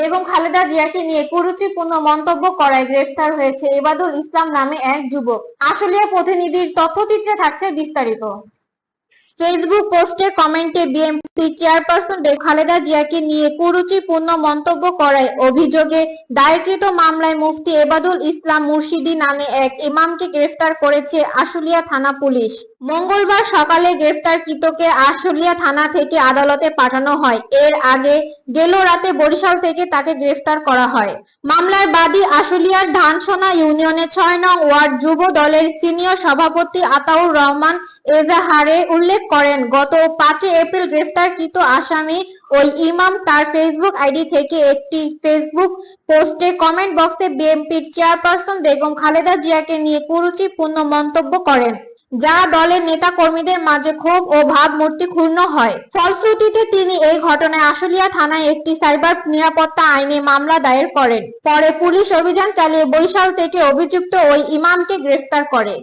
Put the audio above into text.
বেগম খালেদা জিয়াকে নিয়ে কুরুচিপূর্ণ মন্তব্য করায় গ্রেফতার হয়েছে এবাদুল ইসলাম নামে এক যুবক। আশুলিয়া প্রতিনিধির তথ্যচিত্রে থাকছে বিস্তারিত। ফেসবুক পোস্টের কমেন্টে বিএনপি চেয়ারপারসন খালেদা জিয়াকে নিয়ে কুরুচিপূর্ণ মন্তব্য করায় অভিযোগে, দায়েরকৃত মামলায় মুফতি এবাদুল ইসলাম মুর্শিদি নামে এক ইমামকে গ্রেফতার করেছে আশুলিয়া থানা পুলিশ। মঙ্গলবার সকালে গ্রেফতারকৃতকে আশুলিয়া থানা থেকে আদালতে পাঠানো হয়। এর আগে গেল রাতে বরিশাল থেকে তাকে গ্রেফতার করা হয়। মামলার বাদী আশুলিয়ার ধানসোনা ইউনিয়নের ছয় নং ওয়ার্ড যুব দলের সিনিয়র সভাপতি আতাউর রহমান এজাহারে উল্লেখ করেন, গত পাঁচই এপ্রিল গ্রেফতারকৃত আসামি ওই ইমাম তার ফেসবুক আইডি থেকে একটি ফেসবুক পোস্টে কমেন্ট বক্সে বিএনপির চেয়ারপারসন বেগম খালেদা জিয়াকে নিয়ে কুরুচিপূর্ণ মন্তব্য করেন। যা দলের নেতা কর্মীদের মাঝে ক্ষোভ ও ভাবমূর্তি ক্ষুণ্ণ হয়। ফলশ্রুতিতে তিনি এই ঘটনায় আশুলিয়া থানায় একটি সাইবার নিরাপত্তা আইনে মামলা দায়ের করেন। পরে পুলিশ অভিযান চালিয়ে বরিশাল থেকে অভিযুক্ত ওই ইমামকে গ্রেফতার করে।